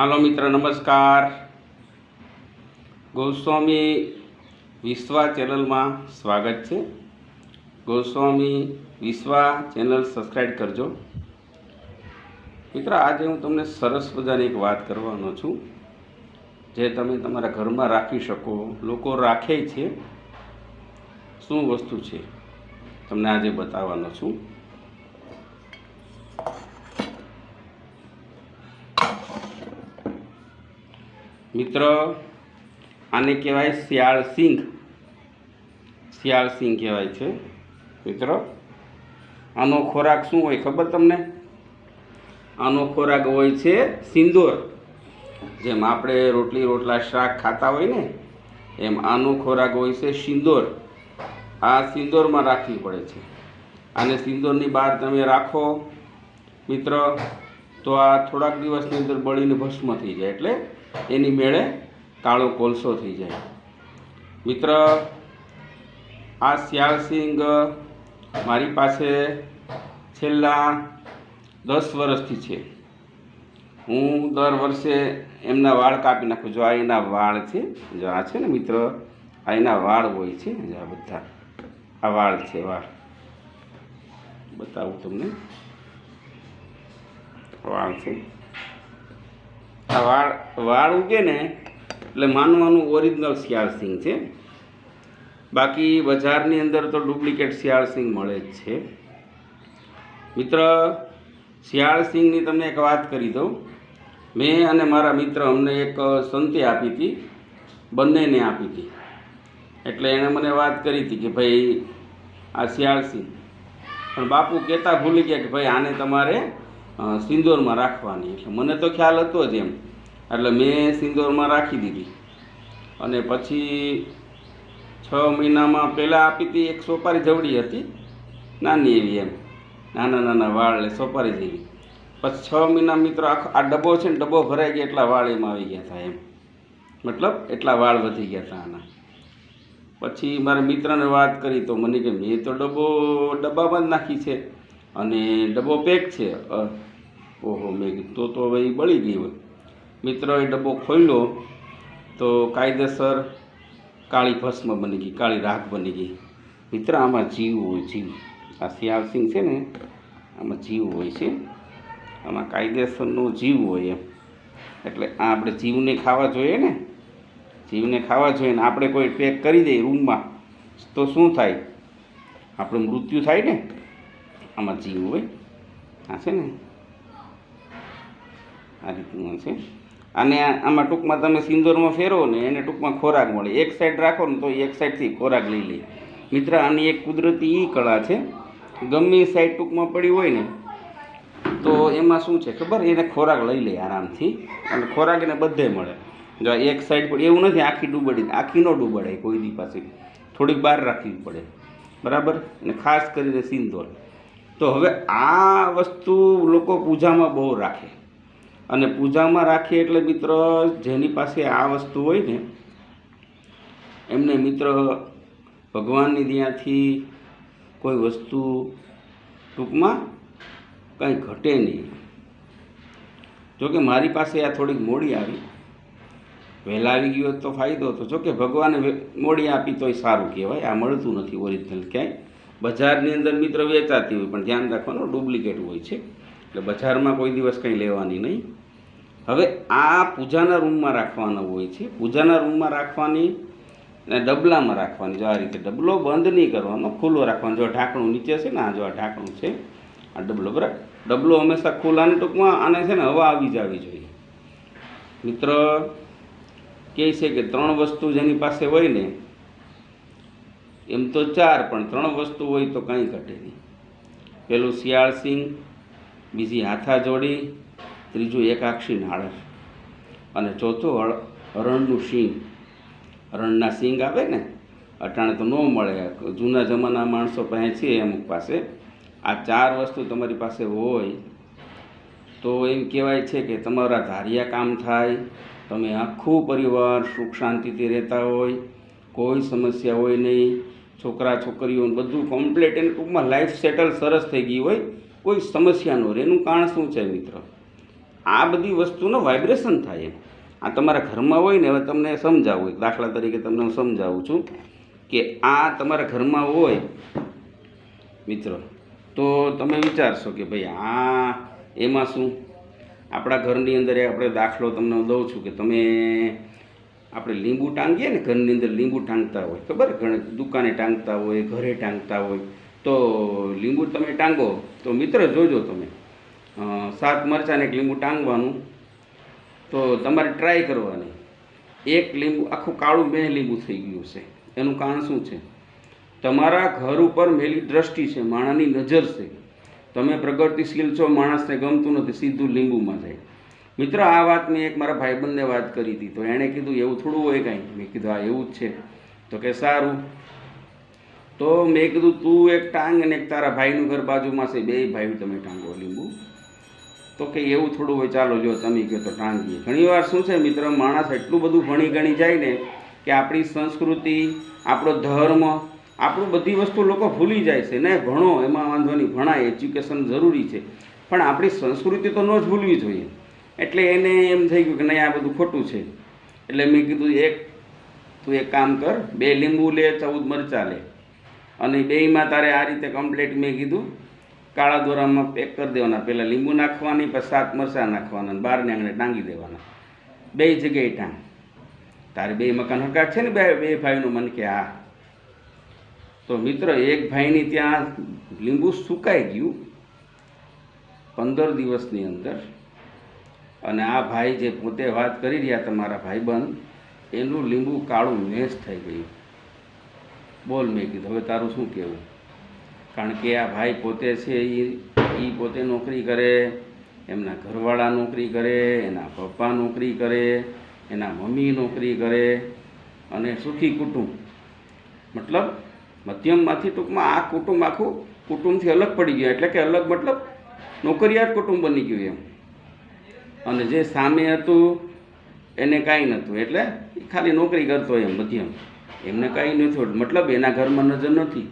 હાલો મિત્ર, નમસ્કાર. ગોસ્વામી વિશ્વા ચેનલમાં સ્વાગત છે. ગોસ્વામી વિશ્વા ચેનલ સબસ્ક્રાઈબ કરજો. મિત્ર, આજે હું તમને સરસ મજાની એક વાત કરવાનો છું. જે તમે તમારા ઘરમાં રાખી શકો, લોકો રાખે છે. શું વસ્તુ છે? તમને આજે બતાવવાનો છું. મિત્ર, આને કહેવાય શિયાળ સિંહ. શિયાળ સિંહ કહેવાય છે, મિત્રો. આનો ખોરાક શું હોય ખબર તમને? આનો ખોરાક હોય છે સિંદૂર. જેમ આપણે રોટલી રોટલા શાક ખાતા હોય ને, એમ આનો ખોરાક હોય છે સિંદૂર. આ સિંદૂરમાં રાખવી પડે છે. અને સિંદૂરની બહાર તમે રાખો, મિત્ર, તો આ થોડાક દિવસની અંદર બળીને ભસ્મ થઈ જાય, એટલે એની મેળે કાળો કોલસો થઈ જાય. મિત્ર, આ શિયાળસિંગ મારી પાસે છેલ્લા દસ વર્ષથી છે. હું દર વર્ષે એમના વાળ કાપી નાખું. જો આ એના વાળ છે, જો આ છે ને મિત્ર, આ એના વાળ હોય છે, જો આ બધા, આ વાળ છે, વાળ. બતાવું તમને. વાળ છે. આ વાળ વાળ ઉગે ને, એટલે માનવાનું ઓરિજિનલ સિંગ છે. બાકી બજારની અંદર તો ડુપ્લિકેટ સિંગ મળે જ છે. મિત્ર સિંગની તમને એક વાત કરી દઉં. મેં અને મારા મિત્ર અમને એક સંતિ આપી હતી, બંનેને આપી હતી. એટલે એણે મને વાત કરી હતી કે ભાઈ, આ સિંગ. પણ બાપુ કહેતા ભૂલી ગયા કે ભાઈ, આને તમારે સિંદૂરમાં રાખવાની. એટલે મને તો ખ્યાલ હતો જ એમ. એટલે મેં સિંદોરમાં રાખી દીધી. અને પછી છ મહિનામાં પહેલાં આપી હતી એક સોપારી જવડી હતી. નાની એવી એમ. નાના નાના વાળ એટલે સોપારી જેવી. પછી છ મહિના મિત્રો આખો, આ ડબ્બો છે ને, ડબ્બો ભરાઈ ગયો એટલા વાળ એમાં આવી ગયા હતા એમ. મતલબ એટલા વાળ વધી ગયા હતા આના. પછી મારા મિત્રને વાત કરી તો મને કે, મેં તો ડબ્બો, ડબ્બામાં જ નાખી છે. અને ડબ્બો પેક છે. ઓહો, મેં તો તો હવે એ બળી ગઈ હોય. મિત્રોએ ડબ્બો ખોલ્યો, તો કાયદેસર કાળી ભસ્મ બની ગઈ, કાળી રાખ બની ગઈ. મિત્ર, આમાં જીવ હોય, જીવ. આ શિયાળ સિંગ છે ને, આમાં જીવ હોય છે. આમાં કાયદેસરનો જીવ હોય એમ. એટલે આ આપણે જીવને ખાવા જોઈએ ને. જીવને ખાવા જોઈએ ને. આપણે કોઈ પેક કરી દઈએ રૂમમાં, તો શું થાય? આપણું મૃત્યુ થાય ને. આમાં જીવ હોય. આ છે ને. આ રીતનું છે. અને આમાં ટૂંકમાં તમે સિંદૂરમાં ફેરવો ને એને ટૂંકમાં ખોરાક મળે. એક સાઈડ રાખો ને તો એ એક સાઈડથી ખોરાક લઈ લે. મિત્ર, આની એક કુદરતી ઈ કળા છે. ગમે સાઈડ ટૂંકમાં પડી હોય ને, તો એમાં શું છે ખબર? એને ખોરાક લઈ લે આરામથી. અને ખોરાક એને બધે મળે. જો એક સાઈડ પડે એવું નથી આખી ડૂબડી આખી ન ડૂબડાય કોઈ દી પાસે થોડીક બહાર રાખવી પડે. બરાબર? અને ખાસ કરીને સિંદોર. તો હવે આ વસ્તુ લોકો પૂજામાં બહુ રાખે. અને પૂજામાં રાખીએ એટલે મિત્ર જેની પાસે આ વસ્તુ હોય ને, એમને મિત્ર ભગવાનની ત્યાંથી કોઈ વસ્તુ ટૂંકમાં કંઈ ઘટે નહીં. જોકે મારી પાસે આ થોડીક મોડી આવી. વહેલા આવી ગયું તો ફાયદો હતો. જોકે ભગવાને મોડી આપી તોય સારું કહેવાય. આ મળતું નથી ઓરિજિનલ ક્યાંય. બજારની અંદર મિત્ર વેચાતી હોય, પણ ધ્યાન રાખવાનું ડુપ્લિકેટ હોય છે. એટલે બજારમાં કોઈ દિવસ કંઈ લેવાની નહીં. હવે આ પૂજાના રૂમમાં રાખવાના હોય છે. પૂજાના રૂમમાં રાખવાની અને ડબલામાં રાખવાની. જો આ રીતે ડબલો બંધ નહીં કરવાનો, ખુલ્લો રાખવાનો. જો ઢાંકણું નીચે છે ને, આ જો આ ઢાંકણું છે, આ ડબલો, બરાબર? ડબલો હંમેશા ખુલ્લાને ટૂંકમાં આને છે ને, હવા આવી જવી જોઈએ. મિત્ર, કહે છે કે ત્રણ વસ્તુ જેની પાસે હોય ને, એમ તો ચાર, પણ ત્રણ વસ્તુ હોય તો કંઈ ઘટે નહીં. પેલું શિયાળ સિંગ બીજી હાથા જોડી, ત્રીજું એકાક્ષી નાળર અને ચોથું હરણનું સિંગ હરણના સિંગ આવે ને, અટાણે તો ન મળે. જૂના જમાના માણસો પાસે છે અમુક પાસે. આ ચાર વસ્તુ તમારી પાસે હોય, તો એમ કહેવાય છે કે તમારા ધાર્યા કામ થાય, તમે આખું પરિવાર સુખ શાંતિથી રહેતા હોય, કોઈ સમસ્યા હોય નહીં. છોકરા છોકરીઓ બધું કમ્પ્લીટ એને ટૂંકમાં લાઈફ સેટલ સરસ થઈ ગઈ હોય કોઈ સમસ્યા ન રહે. એનું કારણ શું છે મિત્ર? આ બધી વસ્તુનો વાઇબ્રેશન થાય એમ. આ તમારા ઘરમાં હોય ને, હવે તમને સમજાવું દાખલા તરીકે તમને હું સમજાવું છું કે આ તમારા ઘરમાં હોય, મિત્રો, તો તમે વિચારશો કે ભાઈ આ એમાં શું? આપણા ઘરની અંદર આપણે દાખલો તમને દઉં છું કે તમે આપણે લીંબુ ટાંગીએ ને, ઘરની અંદર લીંબુ ટાંગતા હોય, ખબર? ઘણી દુકાને ટાંગતા હોય, ઘરે ટાંગતા હોય. તો લીંબુ તમે ટાંગો. તો મિત્ર જોજો તમે. સાત મરચાંને એક લીંબુ ટાંગવાનું. તો તમારે ટ્રાય કરવાની. એક લીંબુ, આખું કાળું બે લીંબુ થઈ ગયું છે. એનું કારણ શું છે? તમારા ઘર ઉપર મેલી દ્રષ્ટિ છે માણસની નજર છે. તમે પ્રગતિશીલ છો, માણસને ગમતું નથી, સીધું લીંબુમાં જાય. મિત્ર, આ વાત મેં એક મારા ભાઈબંધને વાત કરી હતી. તો એણે કીધું, એવું થોડું હોય કાંઈ? મેં કીધું આ એવું જ છે. તો કે, સારું. તો મેં કીધું, તું એક ટાંગ અને એક તારા ભાઈનું ઘર બાજુમાં છે. બે ભાઈ તમે ટાંગો લીંબુ. તો કે એવું થોડું હોય, ચાલો જો તમે કહો તો ટાંગીએ. ઘણીવાર શું છે મિત્ર, માણસ એટલું બધું ભણી ગણી જાય ને કે આપણી સંસ્કૃતિ, આપણો ધર્મ, આપણું બધી વસ્તુ લોકો ભૂલી જાય છે. ને ભણો, એમાં વાંધો નહીં, ભણાય એજ્યુકેશન જરૂરી છે. પણ આપણી સંસ્કૃતિ તો ન જ ભૂલવી જોઈએ. એટલે એને એમ થઈ ગયું કે નહીં, આ બધું ખોટું છે. એટલે મેં કીધું, એક, તું એક કામ કર, બે લીંબુ લે, ચૌદ મરચાં લે. અને બેયમાં તારે આ રીતે કમ્પ્લીટ મેં કીધું, કાળા દોરામાં પેક કરી દેવાના. પહેલાં લીંબુ નાખવાની, પછી સાત મરચાં નાખવાના બારને આંગણે ટાંગી દેવાના. બે જગ્યાએ ટાંગ. તારે બે મકાન હકાત છે ને બે બે ભાઈનું? મન કે આ તો મિત્ર, એક ભાઈની ત્યાં લીંબુ સુકાઈ ગયું પંદર દિવસની અંદર. અને આ ભાઈ જે પોતે વાત કરી રહ્યા તમારા ભાઈબંધ, એનું લીંબુ કાળું મેશ થઈ ગયું. બોલ મેં કીધું. હવે તારું શું કહેવું? કારણ કે આ ભાઈ પોતે છે એ એ પોતે નોકરી કરે, એમના ઘરવાળા નોકરી કરે, એના પપ્પા નોકરી કરે, એના મમ્મી નોકરી કરે અને સુખી કુટુંબ. મતલબ મધ્યમમાંથી ટૂંકમાં આ કુટુંબ આખું કુટુંબથી અલગ પડી ગયું. એટલે કે અલગ મતલબ નોકરિયાત કુટુંબ બની ગયું એમ. અને જે સામે હતું એને કાંઈ નહોતું. એટલે ખાલી નોકરી કરતો એમ મધ્યમ. એમને કાંઈ નથી હોતું. મતલબ એના ઘરમાં નજર નથી.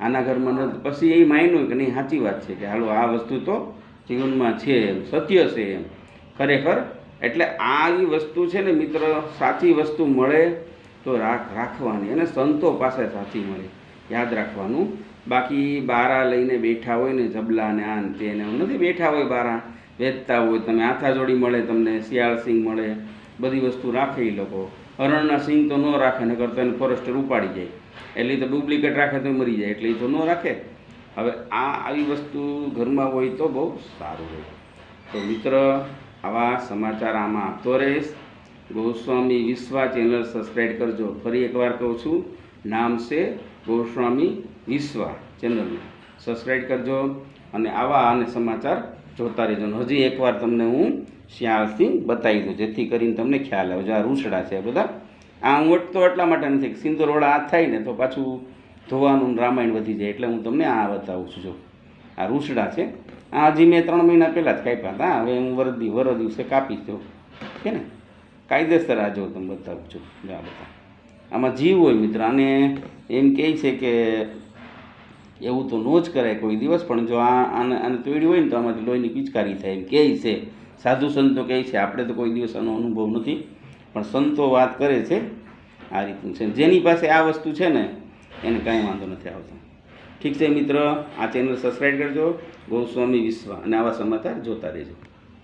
આના ઘરમાં નજર પછી એ માન્યું કે નહીં, સાચી વાત છે કે હાલો, આ વસ્તુ તો જીવનમાં છે એમ, સત્ય છે એમ. ખરેખર, એટલે આ એ વસ્તુ છે ને મિત્ર, સાચી વસ્તુ મળે તો રાખ, રાખવાની અને સંતો પાસે સાચી મળે. યાદ રાખવાનું. બાકી બારા લઈને બેઠા હોય ને જબલા ને આ ને તે ને નથી બેઠા હોય બારા. વેચતા હોય, તમે આથા જોડી મળે તમને, શિયાળ સિંગ મળે, બધી વસ્તુ રાખે એ લોકો. હરણના સિંગ તો ન રાખે ને કરતો એને ફોરેસ્ટર ઉપાડી જાય. એટલે તો ડુપ્લિકેટ રાખે તો મરી જાય, એટલે એ તો ન રાખે. હવે આ આવી વસ્તુ ઘરમાં હોય તો બહુ સારું હોય. તો મિત્ર, આવા સમાચાર આમાં આપતો રહીશ. ગોસ્વામી વિશ્વા ચેનલ સબસ્ક્રાઈબ કરજો. ફરી એકવાર કહું છું, નામ છે ગોસ્વામી વિશ્વા ચેનલનું. સબસ્ક્રાઈબ કરજો અને આવા અને સમાચાર જોતા રહેજો. હજી એકવાર તમને હું શ્યાળસિંહ બતાવી દઉં જેથી કરીને તમને ખ્યાલ આવે. જો આ રૂસડા છે બધા. આ હું તો એટલા માટે નથી. કે આ થાય ને તો પાછું ધોવાનું રામાયણ વધી જાય. એટલે હું તમને આ બતાવું છું. જો આ રૂસડા છે. આ હજી મેં ત્રણ મહિના પહેલાં જ કાપ્યા હતા. હવે હું વરદી વર દિવસે કાપીશ જો. છે ને? કાયદેસર આ જો તમે બતાવું છું. આ બધા. આમાં જીવ હોય મિત્ર. અને એમ કહે છે કે એવું તો નો જ કરાય કોઈ દિવસ. પણ જો આ, આને આને તોડ્યું હોય ને તો આમાંથી લોહીની પિચકારી થાય એમ કહે છે. સાધુ સંતો કહે છે, આપણે તો કોઈ દિવસ આનો અનુભવ નથી. પણ સંતો વાત કરે છે, આ રીતનું છે. જેની પાસે આ વસ્તુ છે ને, એને કાંઈ વાંધો નથી આવતો. ઠીક છે, મિત્ર, આ ચેનલ સબસ્ક્રાઈબ કરજો. ગૌસ્વામી વિશ્વ અને આવા સમાચાર જોતા રહેજો.